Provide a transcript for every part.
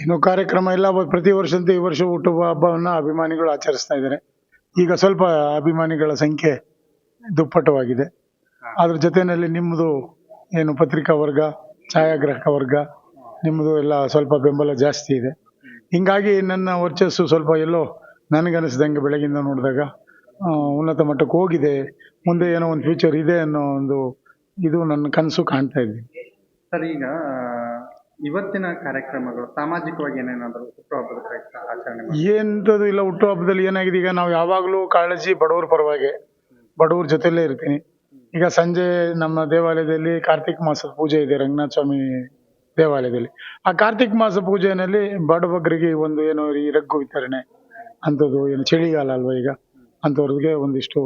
ಇನ್ನು ಕಾರ್ಯಕ್ರಮ ಎಲ್ಲ ಪ್ರತಿ ವರ್ಷದಂತೆ ಈ ವರ್ಷ ಹುಟ್ಟುಹಬ್ಬ ಹಬ್ಬವನ್ನು ಅಭಿಮಾನಿಗಳು ಆಚರಿಸ್ತಾ ಇದ್ದಾರೆ. ಈಗ ಸ್ವಲ್ಪ ಅಭಿಮಾನಿಗಳ ಸಂಖ್ಯೆ ದುಪ್ಪಟ್ಟವಾಗಿದೆ ಅದ್ರ ಜೊತೆಯಲ್ಲಿ ನಿಮ್ಮದು ಏನು ಪತ್ರಿಕಾ ವರ್ಗ, ಛಾಯಾಗ್ರಾಹಕ ವರ್ಗ, ನಿಮ್ಮದು ಎಲ್ಲ ಸ್ವಲ್ಪ ಬೆಂಬಲ ಜಾಸ್ತಿ ಇದೆ. ಹಿಂಗಾಗಿ ನನ್ನ ವರ್ಚಸ್ಸು ಸ್ವಲ್ಪ ಎಲ್ಲೋ ನನಗನ್ನಿಸ್ದಂಗೆ ಬೆಳಗಿಂದ ನೋಡಿದಾಗ ಉನ್ನತ ಮಟ್ಟಕ್ಕೆ ಹೋಗಿದೆ. ಮುಂದೆ ಏನೋ ಒಂದು ಫ್ಯೂಚರ್ ಇದೆ ಅನ್ನೋ ಒಂದು ಇದು ನನ್ನ ಕನಸು ಕಾಣ್ತಾ ಇದ್ದೀನಿ ಸರ್ ಈಗ ಇವತ್ತಿನ ಕಾರ್ಯಕ್ರಮಗಳು ಸಾಮಾಜಿಕವಾಗಿ ಏನೇನಾದರೂ ಹುಟ್ಟುಹಬ್ಬದ ಪ್ರಯುಕ್ತ ಆಚರಣೆ ಮಾಡಿ. ಎಂಥದ್ದು ಇಲ್ಲ ಹುಟ್ಟುಹಬ್ಬದಲ್ಲಿ ಏನಾಗಿದೆ, ಈಗ ನಾವು ಯಾವಾಗಲೂ ಕಾಳಜಿ ಬಡವ್ರ ಪರವಾಗಿ, ಬಡವ್ರ ಜೊತೆಲೇ ಇರ್ತೀನಿ. ಈಗ ಸಂಜೆ ನಮ್ಮ ದೇವಾಲಯದಲ್ಲಿ ಕಾರ್ತಿಕ್ ಮಾಸದ ಪೂಜೆ ಇದೆ ರಂಗನಾಥ ಸ್ವಾಮಿ ದೇವಾಲಯದಲ್ಲಿ. ಆ ಕಾರ್ತಿಕ್ ಮಾಸ ಪೂಜೆಯಲ್ಲಿ ಬಡಬಗ್ಗರಿಗೆ ಒಂದು ಏನು ಈ ರಗ್ಗು ವಿತರಣೆ ಅಂಥದ್ದು, ಏನು ಚಳಿಗಾಲ ಅಲ್ವಾ ಈಗ ಅಂಥವ್ರಿಗೆ ಒಂದಿಷ್ಟು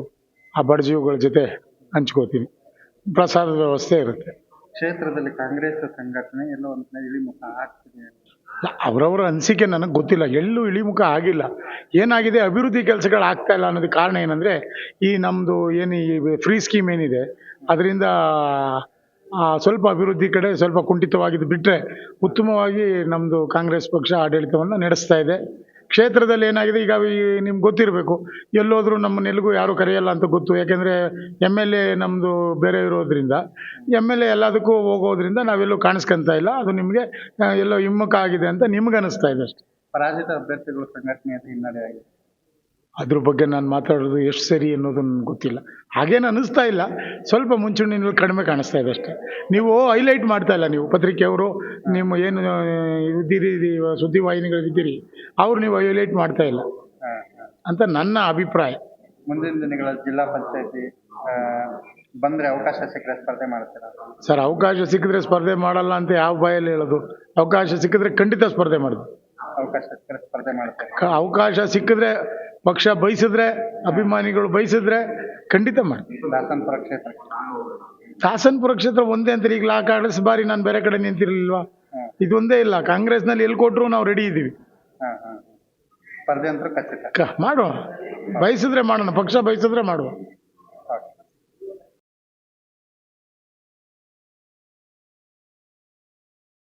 ಆ ಬಡ ಬಡಜೀವಿಗಳ ಜೊತೆ ಹಂಚ್ಕೋತೀನಿ ಪ್ರಸಾದದ ವ್ಯವಸ್ಥೆ ಇರುತ್ತೆ. ಕ್ಷೇತ್ರದಲ್ಲಿ ಕಾಂಗ್ರೆಸ್ ಸಂಘಟನೆ ಎಲ್ಲೋ ಒಂದ್ ಇಳಿಮುಖ ಆಗ್ತಿದೆ ಅವರವರ ಅನಿಸಿಕೆ ನನಗೆ ಗೊತ್ತಿಲ್ಲ. ಎಲ್ಲೂ ಇಳಿಮುಖ ಆಗಿಲ್ಲ. ಏನಾಗಿದೆ? ಅಭಿವೃದ್ಧಿ ಕೆಲಸಗಳು ಆಗ್ತಾ ಇಲ್ಲ ಅನ್ನೋದಕ್ಕೆ ಕಾರಣ ಏನಂದರೆ, ಈ ನಮ್ಮದು ಏನು ಈ ಫ್ರೀ ಸ್ಕೀಮ್ ಏನಿದೆ, ಅದರಿಂದ ಸ್ವಲ್ಪ ಅಭಿವೃದ್ಧಿ ಕಡೆ ಸ್ವಲ್ಪ ಕುಂಠಿತವಾಗಿದ್ದು ಬಿಟ್ಟರೆ ಉತ್ತಮವಾಗಿ ನಮ್ಮದು ಕಾಂಗ್ರೆಸ್ ಪಕ್ಷ ಆಡಳಿತವನ್ನು ನಡೆಸ್ತಾ ಇದೆ. ಕ್ಷೇತ್ರದಲ್ಲಿ ಏನಾಗಿದೆ ಈಗ ನಿಮ್ಗೆ ಗೊತ್ತಿರಬೇಕು. ಎಲ್ಲೋದ್ರೂ ನಮ್ಮ ನೆಲಗೂ ಯಾರೂ ಕರೆಯಲ್ಲ ಅಂತ ಗೊತ್ತು. ಯಾಕೆಂದರೆ ಎಂ ಎಲ್ ಎ ನಮ್ಮದು ಬೇರೆ ಇರೋದ್ರಿಂದ ಎಂ ಎಲ್ ಎ ಎಲ್ಲದಕ್ಕೂ ಹೋಗೋದ್ರಿಂದ ನಾವೆಲ್ಲೂ ಕಾಣಿಸ್ಕೊಂತ ಇಲ್ಲ. ಅದು ನಿಮಗೆ ಎಲ್ಲೋ ಹಿಮ್ಮುಖ ಆಗಿದೆ ಅಂತ ನಿಮ್ಗೆ ಅನಿಸ್ತಾ ಇದೆ ಅಷ್ಟೇ. ಪರಾಜಿತ ಅಭ್ಯರ್ಥಿಗಳು ಸಂಘಟನೆ ಹಿನ್ನಡೆ ಆಗಿದೆ ಅದ್ರ ಬಗ್ಗೆ ನಾನು ಮಾತಾಡೋದು ಎಷ್ಟು ಸರಿ ಅನ್ನೋದು ನನಗೆ ಗೊತ್ತಿಲ್ಲ. ಹಾಗೇನು ಅನ್ನಿಸ್ತಾ ಇಲ್ಲ. ಸ್ವಲ್ಪ ಮುಂಚೂಣಿನಲ್ಲಿ ಕಡಿಮೆ ಕಾಣಿಸ್ತಾ ಇದೆ ಅಷ್ಟೇ. ನೀವು ಹೈಲೈಟ್ ಮಾಡ್ತಾ ಇಲ್ಲ ನೀವು. ಪತ್ರಿಕೆಯವರು ನಿಮ್ಮ ಏನು ಇದ್ದೀರಿ ಸುದ್ದಿ ಸುದ್ದಿವಾಹಿನಿಗಳಿದ್ದೀರಿ ಅವ್ರು ನೀವು ಹೈಲೈಟ್ ಮಾಡ್ತಾ ಇಲ್ಲ. ಅಂತ ನನ್ನ ಅಭಿಪ್ರಾಯ. ಮುಂದಿನ ದಿನಗಳ ಜಿಲ್ಲಾ ಪಂಚಾಯತಿ ಬಂದರೆ ಅವಕಾಶ ಸಿಕ್ಕರೆ ಸ್ಪರ್ಧೆ ಮಾಡ್ತೀರಾ? ಸರ್ ಅವಕಾಶ ಸಿಕ್ಕಿದ್ರೆ ಸ್ಪರ್ಧೆ ಮಾಡಲ್ಲ ಅಂತ ಯಾವ ಬಾಯಲ್ಲಿ ಹೇಳೋದು? ಅವಕಾಶ ಸಿಕ್ಕಿದ್ರೆ ಖಂಡಿತ ಸ್ಪರ್ಧೆ ಮಾಡೋದು ಅವಕಾಶ ಸಿಕ್ಕರೆ ಸ್ಪರ್ಧೆ ಮಾಡ್ತಾರೆ? ಅವಕಾಶ ಸಿಕ್ಕಿದ್ರೆ ಪಕ್ಷ ಬಯಸಿದ್ರೆ ಅಭಿಮಾನಿಗಳು ಬಯಸಿದ್ರೆ ಖಂಡಿತ ಮಾಡ್ತೀವಿ ದಾಸನಪುರ ಕ್ಷೇತ್ರ. ದಾಸನಪುರ ಕ್ಷೇತ್ರ ಒಂದೇ ಅಂತ ಈಗ ಕಾಂಗ್ರೆಸ್ ಬಾರಿ ನಾನು ಬೇರೆ ಕಡೆ ನಿಂತಿರ್ಲಿಲ್ವಾ? ಇದೊಂದೇ ಇಲ್ಲ. ಕಾಂಗ್ರೆಸ್ನಲ್ಲಿ ಎಲ್ಲಿ ಕೊಟ್ಟರು ನಾವು ರೆಡಿ ಇದ್ದೀವಿ. ಸ್ಪರ್ಧೆ ಅಂತೂ ಖಚಿತ. ಮಾಡುವ. ಬಯಸಿದ್ರೆ ಮಾಡೋಣ. ಪಕ್ಷ ಬಯಸಿದ್ರೆ ಮಾಡುವ.